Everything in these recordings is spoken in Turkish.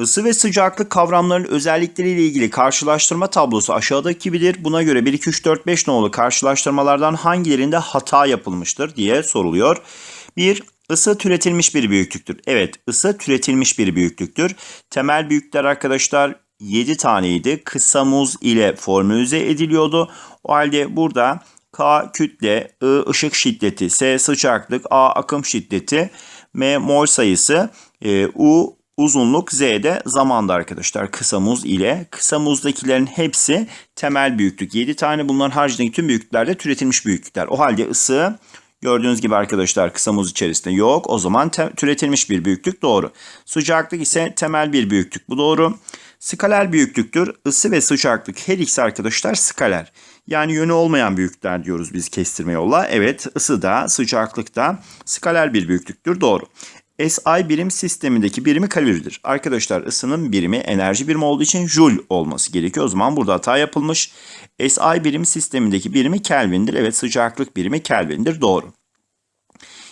Isı ve sıcaklık kavramlarının özellikleriyle ilgili karşılaştırma tablosu aşağıdaki gibidir. Buna göre 1, 2, 3, 4, 5 nolu karşılaştırmalardan hangilerinde hata yapılmıştır diye soruluyor. 1. Isı türetilmiş bir büyüklüktür. Evet, ısı türetilmiş bir büyüklüktür. Temel büyükler arkadaşlar 7 taneydi. Kısa muz ile formülize ediliyordu. O halde burada K kütle, I ışık şiddeti, S sıcaklık, A akım şiddeti, M mol sayısı, e, U uzunluk, Z de zamanda arkadaşlar kısa muz ile. Kısa muzdakilerin hepsi temel büyüklük. 7 tane bunların haricindeki tüm büyüklükler de türetilmiş büyüklükler. O halde ısı Gördüğünüz gibi arkadaşlar kısa muz içerisinde yok. O zaman türetilmiş bir büyüklük doğru. Sıcaklık ise temel bir büyüklük. Bu doğru. Skaler büyüklüktür. Isı ve sıcaklık her ikisi arkadaşlar skaler. Yani yönü olmayan büyüklükler diyoruz biz kestirme yolla. Evet ısı da sıcaklık da skaler bir büyüklüktür. Doğru. SI birim sistemindeki birimi kaloridir. Arkadaşlar ısının birimi enerji birimi olduğu için joule olması gerekiyor. O zaman burada hata yapılmış. SI birim sistemindeki birimi Kelvin'dir. Evet sıcaklık birimi Kelvin'dir. Doğru.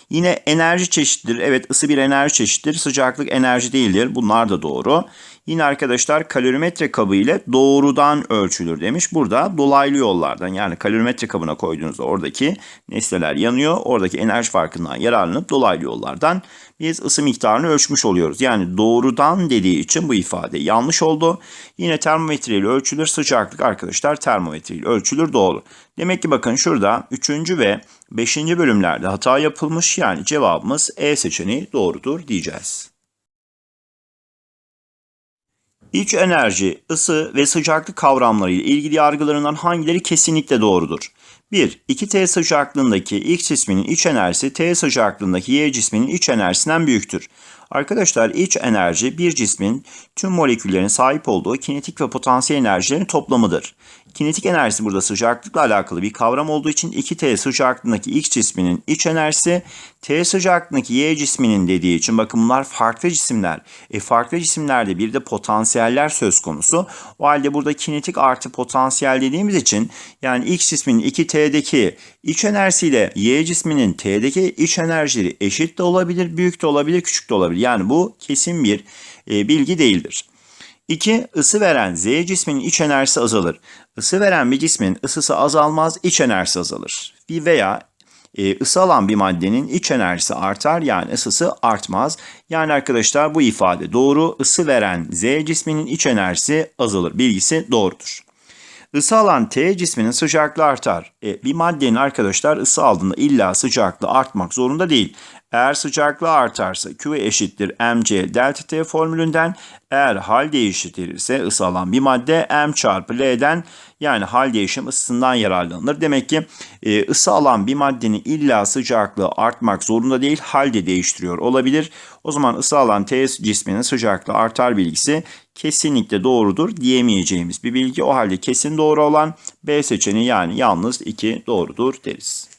Yine enerji çeşittir. Evet ısı bir enerji çeşittir. Sıcaklık enerji değildir. Bunlar da doğru. Yine arkadaşlar kalorimetre kabı ile doğrudan ölçülür demiş. Burada dolaylı yollardan yani kalorimetre kabına koyduğunuzda oradaki nesneler yanıyor. Oradaki enerji farkından yararlanıp dolaylı yollardan biz ısı miktarını ölçmüş oluyoruz. Yani doğrudan dediği için bu ifade yanlış oldu. Yine termometre ile ölçülür. Sıcaklık arkadaşlar termometre ile ölçülür. Doğru. Demek ki bakın şurada 3. ve 5. bölümlerde hata yapılmış. Yani cevabımız E seçeneği doğrudur diyeceğiz. İç enerji, ısı ve sıcaklık kavramları ile ilgili yargılarından hangileri kesinlikle doğrudur? 1. 2T sıcaklığındaki X cisminin iç enerjisi T sıcaklığındaki Y cisminin iç enerjisinden büyüktür. Arkadaşlar iç enerji bir cismin tüm moleküllerin sahip olduğu kinetik ve potansiyel enerjilerin toplamıdır. Kinetik enerjisi burada sıcaklıkla alakalı bir kavram olduğu için 2T sıcaklığındaki X cisminin iç enerjisi T sıcaklığındaki Y cisminin dediği için bakın bunlar farklı cisimler. E farklı cisimlerde bir de potansiyeller söz konusu. O halde burada kinetik artı potansiyel dediğimiz için yani X cisminin 2T'deki iç enerjisiyle Y cisminin T'deki iç enerjileri eşit de olabilir, büyük de olabilir, küçük de olabilir. Yani bu kesin bir e, bilgi değildir. 2. Isı veren Z cisminin iç enerjisi azalır. Isı veren bir cismin ısısı azalmaz, iç enerjisi azalır. Bir veya e, ısı alan bir maddenin iç enerjisi artar yani ısısı artmaz. Yani arkadaşlar bu ifade doğru. Isı veren Z cisminin iç enerjisi azalır. Bilgisi doğrudur. Isı alan T cisminin sıcaklığı artar. E, bir maddenin arkadaşlar ısı aldığında illa sıcaklığı artmak zorunda değil. Eğer sıcaklığı artarsa Q eşittir mc delta T formülünden eğer hal değiştirirse ısı alan bir madde m çarpı L'den yani hal değişim ısısından yararlanılır. Demek ki e, ısı alan bir maddenin illa sıcaklığı artmak zorunda değil hal de değiştiriyor olabilir. O zaman ısı alan T cisminin sıcaklığı artar bilgisi kesinlikle doğrudur diyemeyeceğimiz bir bilgi. O halde kesin doğru olan B seçeneği yani yalnız 2 doğrudur deriz.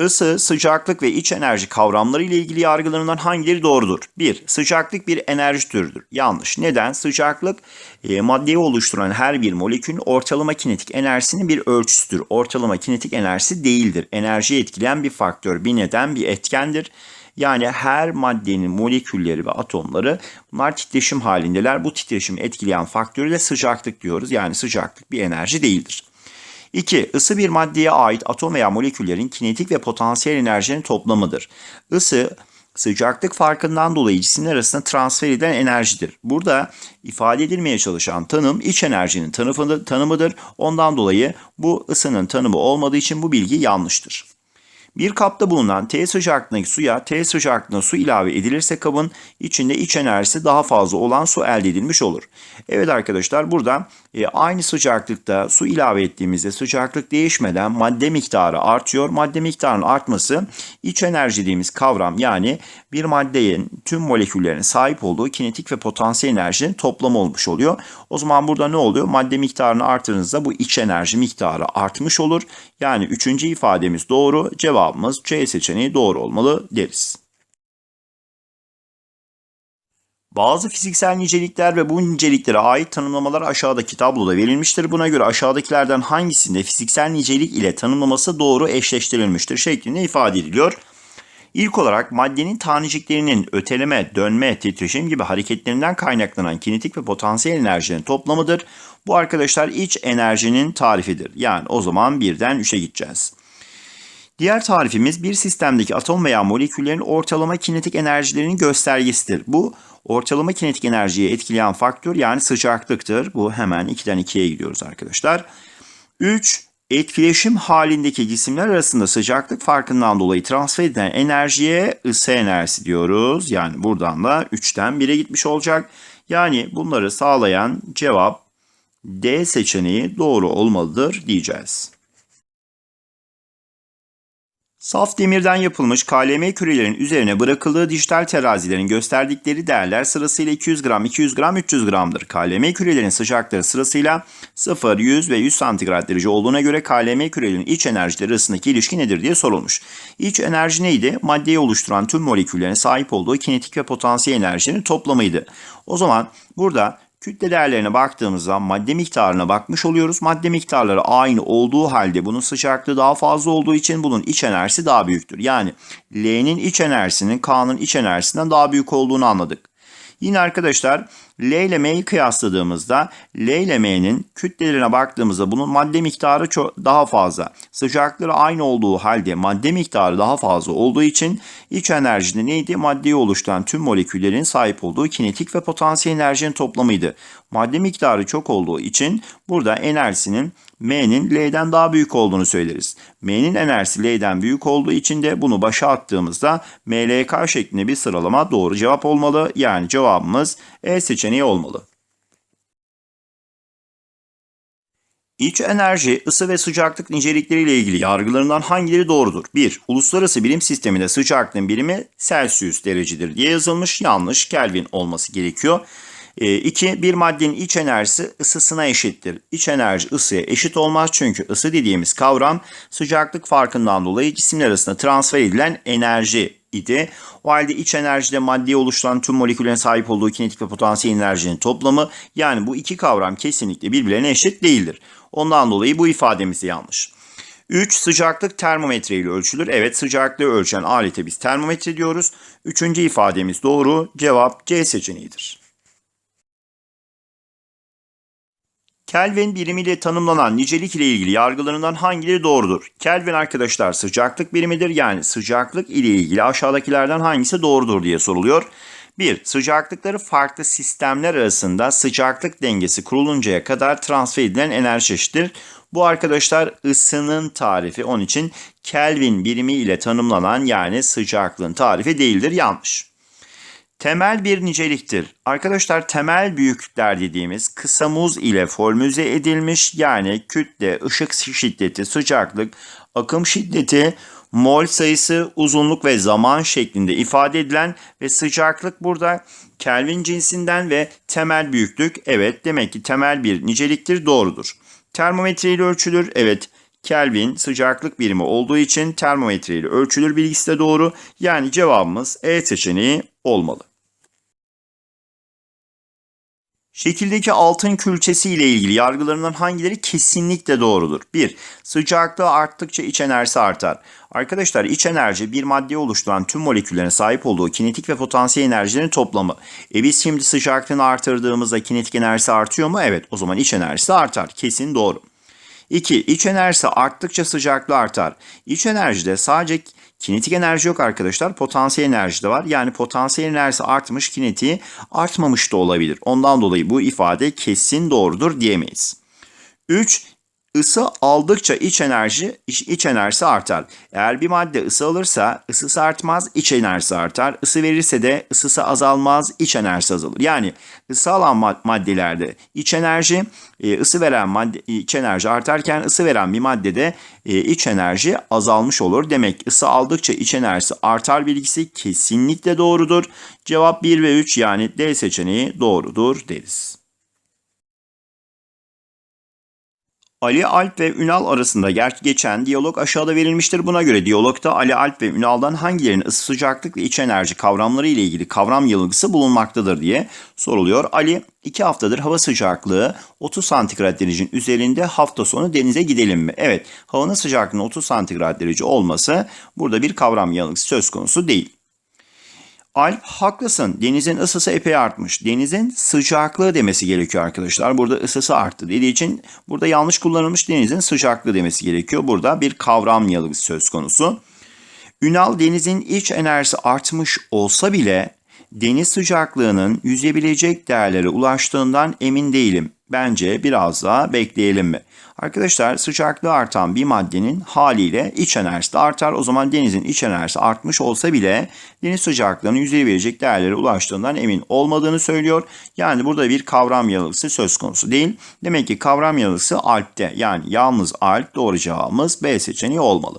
Isı, sıcaklık ve iç enerji kavramları ile ilgili yargılarından hangileri doğrudur? 1. Sıcaklık bir enerji türüdür. Yanlış. Neden? Sıcaklık e, maddeyi oluşturan her bir molekülün ortalama kinetik enerjisinin bir ölçüsüdür. Ortalama kinetik enerjisi değildir. Enerjiyi etkileyen bir faktör, bir neden, bir etkendir. Yani her maddenin molekülleri ve atomları bunlar titreşim halindeler. Bu titreşimi etkileyen faktörü de sıcaklık diyoruz. Yani sıcaklık bir enerji değildir. 2. Isı bir maddeye ait atom veya moleküllerin kinetik ve potansiyel enerjinin toplamıdır. Isı sıcaklık farkından dolayı cisimler arasında transfer edilen enerjidir. Burada ifade edilmeye çalışan tanım iç enerjinin tanımıdır. Ondan dolayı bu ısının tanımı olmadığı için bu bilgi yanlıştır. Bir kapta bulunan T sıcaklığındaki suya T sıcaklığında su ilave edilirse kabın içinde iç enerjisi daha fazla olan su elde edilmiş olur. Evet arkadaşlar burada e, aynı sıcaklıkta su ilave ettiğimizde sıcaklık değişmeden madde miktarı artıyor. Madde miktarının artması iç enerji dediğimiz kavram yani bir maddenin tüm moleküllerine sahip olduğu kinetik ve potansiyel enerjinin toplamı olmuş oluyor. O zaman burada ne oluyor? Madde miktarını artırınızda bu iç enerji miktarı artmış olur. Yani üçüncü ifademiz doğru. Cevabımız C seçeneği doğru olmalı deriz. Bazı fiziksel nicelikler ve bu niceliklere ait tanımlamalar aşağıdaki tabloda verilmiştir. Buna göre aşağıdakilerden hangisinde fiziksel nicelik ile tanımlaması doğru eşleştirilmiştir şeklinde ifade ediliyor. İlk olarak maddenin taneciklerinin öteleme, dönme, titreşim gibi hareketlerinden kaynaklanan kinetik ve potansiyel enerjinin toplamıdır. Bu arkadaşlar iç enerjinin tarifidir. Yani o zaman birden 3'e gideceğiz. Diğer tarifimiz bir sistemdeki atom veya moleküllerin ortalama kinetik enerjilerinin göstergesidir. Bu ortalama kinetik enerjiyi etkileyen faktör yani sıcaklıktır. Bu hemen 2'den 2'ye gidiyoruz arkadaşlar. 3. Etkileşim halindeki cisimler arasında sıcaklık farkından dolayı transfer edilen enerjiye ısı enerjisi diyoruz. Yani buradan da 3'ten 1'e gitmiş olacak. Yani bunları sağlayan cevap D seçeneği doğru olmalıdır diyeceğiz. Saf demirden yapılmış KLM kürelerin üzerine bırakıldığı dijital terazilerin gösterdikleri değerler sırasıyla 200 gram, 200 gram, 300 gramdır. KLM kürelerin sıcaklığı sırasıyla 0, 100 ve 100 santigrat derece olduğuna göre KLM kürelerin iç enerjileri arasındaki ilişki nedir diye sorulmuş. İç enerji neydi? Maddeyi oluşturan tüm moleküllerin sahip olduğu kinetik ve potansiyel enerjinin toplamıydı. O zaman burada Kütle değerlerine baktığımızda madde miktarına bakmış oluyoruz. Madde miktarları aynı olduğu halde bunun sıcaklığı daha fazla olduğu için bunun iç enerjisi daha büyüktür. Yani L'nin iç enerjisinin K'nın iç enerjisinden daha büyük olduğunu anladık. Yine arkadaşlar L ile M'yi kıyasladığımızda L ile M'nin kütlelerine baktığımızda bunun madde miktarı çok daha fazla. Sıcaklığı aynı olduğu halde madde miktarı daha fazla olduğu için iç enerjide neydi? Maddeyi oluşturan tüm moleküllerin sahip olduğu kinetik ve potansiyel enerjinin toplamıydı. Madde miktarı çok olduğu için burada enerjisinin M'nin L'den daha büyük olduğunu söyleriz. M'nin enerjisi L'den büyük olduğu için de bunu başa attığımızda MLK şeklinde bir sıralama doğru cevap olmalı. Yani cevabımız E seçeneği olmalı. İç enerji, ısı ve sıcaklık nicelikleriyle ilgili yargılarından hangileri doğrudur? 1. Uluslararası bilim sisteminde sıcaklığın birimi Celsius derecedir diye yazılmış. Yanlış, Kelvin olması gerekiyor. 2. E, bir maddenin iç enerjisi ısısına eşittir. İç enerji ısıya eşit olmaz çünkü ısı dediğimiz kavram sıcaklık farkından dolayı cisimler arasında transfer edilen enerji idi. O halde iç enerjide maddeyi oluşturan tüm moleküllerin sahip olduğu kinetik ve potansiyel enerjinin toplamı yani bu iki kavram kesinlikle birbirlerine eşit değildir. Ondan dolayı bu ifademiz yanlış. 3. Sıcaklık termometre ile ölçülür. Evet sıcaklığı ölçen alete biz termometre diyoruz. Üçüncü ifademiz doğru. Cevap C seçeneğidir. Kelvin birimiyle tanımlanan nicelik ile ilgili yargılarından hangileri doğrudur? Kelvin arkadaşlar sıcaklık birimidir. Yani sıcaklık ile ilgili aşağıdakilerden hangisi doğrudur diye soruluyor. 1. Sıcaklıkları farklı sistemler arasında sıcaklık dengesi kuruluncaya kadar transfer edilen enerji çeşididir. Bu arkadaşlar ısının tarifi. Onun için Kelvin birimi ile tanımlanan yani sıcaklığın tarifi değildir. Yanlış. Temel bir niceliktir. Arkadaşlar temel büyüklükler dediğimiz kısa muz ile formüle edilmiş yani kütle, ışık şiddeti, sıcaklık, akım şiddeti, mol sayısı, uzunluk ve zaman şeklinde ifade edilen ve sıcaklık burada Kelvin cinsinden ve temel büyüklük evet demek ki temel bir niceliktir doğrudur. Termometre ile ölçülür evet Kelvin sıcaklık birimi olduğu için termometre ile ölçülür bilgisi de doğru. Yani cevabımız E seçeneği olmalı. Şekildeki altın külçesi ile ilgili yargılarından hangileri kesinlikle doğrudur? 1. Sıcaklığı arttıkça iç enerjisi artar. Arkadaşlar iç enerji bir maddeyi oluşturan tüm moleküllerin sahip olduğu kinetik ve potansiyel enerjilerin toplamı. E biz şimdi sıcaklığını artırdığımızda kinetik enerjisi artıyor mu? Evet o zaman iç enerjisi artar. Kesin doğru. 2. İç enerjisi arttıkça sıcaklığı artar. İç enerjide sadece kinetik enerji yok arkadaşlar. Potansiyel enerji de var. Yani potansiyel enerjisi artmış, kinetiği artmamış da olabilir. Ondan dolayı bu ifade kesin doğrudur diyemeyiz. 3. Isı aldıkça iç enerji iç, iç enerjisi artar. Eğer bir madde ısı alırsa ısısı artmaz, iç enerjisi artar. Isı verirse de ısısı azalmaz, iç enerjisi azalır. Yani ısı alan maddelerde iç enerji, e, ısı veren madde iç enerji artarken ısı veren bir maddede e, iç enerji azalmış olur. Demek ısı aldıkça iç enerjisi artar bilgisi kesinlikle doğrudur. Cevap 1 ve 3 yani D seçeneği doğrudur deriz. Ali Alp ve Ünal arasında geçen diyalog aşağıda verilmiştir. Buna göre diyalogda Ali Alp ve Ünal'dan hangilerinin ısı sıcaklık ve iç enerji kavramları ile ilgili kavram yanılgısı bulunmaktadır diye soruluyor. Ali 2 haftadır hava sıcaklığı 30 santigrat derecenin üzerinde hafta sonu denize gidelim mi? Evet havanın sıcaklığının 30 santigrat derece olması burada bir kavram yanılgısı söz konusu değil. Alp haklısın. Denizin ısısı epey artmış. Denizin sıcaklığı demesi gerekiyor arkadaşlar. Burada ısısı arttı dediği için burada yanlış kullanılmış denizin sıcaklığı demesi gerekiyor. Burada bir kavram yanılgısı söz konusu. Ünal denizin iç enerjisi artmış olsa bile deniz sıcaklığının yüzebilecek değerlere ulaştığından emin değilim. Bence biraz daha bekleyelim mi? Arkadaşlar sıcaklığı artan bir maddenin haliyle iç enerjisi de artar. O zaman denizin iç enerjisi artmış olsa bile deniz sıcaklığının yüzebilecek değerlere ulaştığından emin olmadığını söylüyor. Yani burada bir kavram yanılgısı söz konusu değil. Demek ki kavram yanılgısı alpte yani yalnız alp doğru cevabımız B seçeneği olmalı.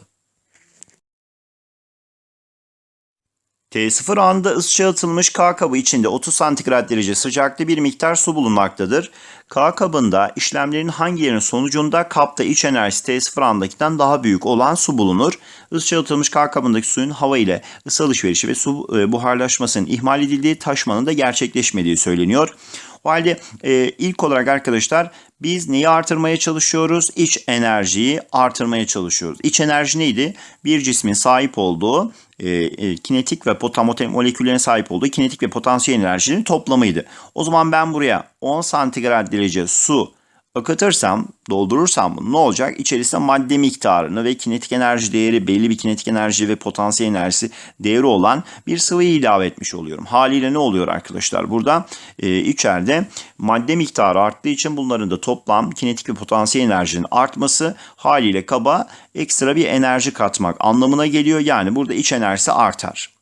T0 anında ısıca atılmış K kabı içinde 30 santigrat derece sıcaklıkta bir miktar su bulunmaktadır. K kabında işlemlerin hangilerinin sonucunda kapta iç enerjisi T0 andakinden daha büyük olan su bulunur. Isıca atılmış K kabındaki suyun hava ile ısı alışverişi ve su e, buharlaşmasının ihmal edildiği taşmanın da gerçekleşmediği söyleniyor. O halde e, ilk olarak arkadaşlar biz neyi artırmaya çalışıyoruz? İç enerjiyi artırmaya çalışıyoruz. İç enerji neydi? Bir cismin sahip olduğu e, e, kinetik ve potamote moleküllerine sahip olduğu kinetik ve potansiyel enerjinin toplamıydı. O zaman ben buraya 10 santigrat derece su akıtırsam, doldurursam bunu ne olacak? İçerisinde madde miktarını ve kinetik enerji değeri, belli bir kinetik enerji ve potansiyel enerjisi değeri olan bir sıvıyı ilave etmiş oluyorum. Haliyle ne oluyor arkadaşlar? Burada e, içeride madde miktarı arttığı için bunların da toplam kinetik ve potansiyel enerjinin artması haliyle kaba ekstra bir enerji katmak anlamına geliyor. Yani burada iç enerjisi artar.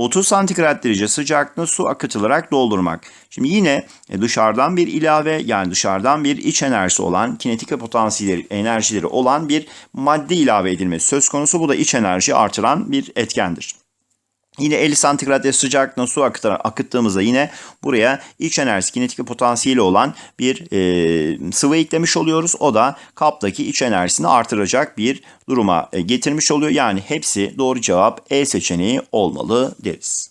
30 santigrat derece sıcaklığında su akıtılarak doldurmak. Şimdi yine e, dışarıdan bir ilave yani dışarıdan bir iç enerjisi olan kinetik ve potansiyel enerjileri olan bir madde ilave edilmesi söz konusu. Bu da iç enerji artıran bir etkendir. Yine 50 santigrat derece sıcaklığında su akıttığımızda yine buraya iç enerjisi, kinetik ve potansiyeli olan bir e, sıvı eklemiş oluyoruz. O da kaptaki iç enerjisini artıracak bir duruma e, getirmiş oluyor. Yani hepsi doğru cevap E seçeneği olmalı deriz.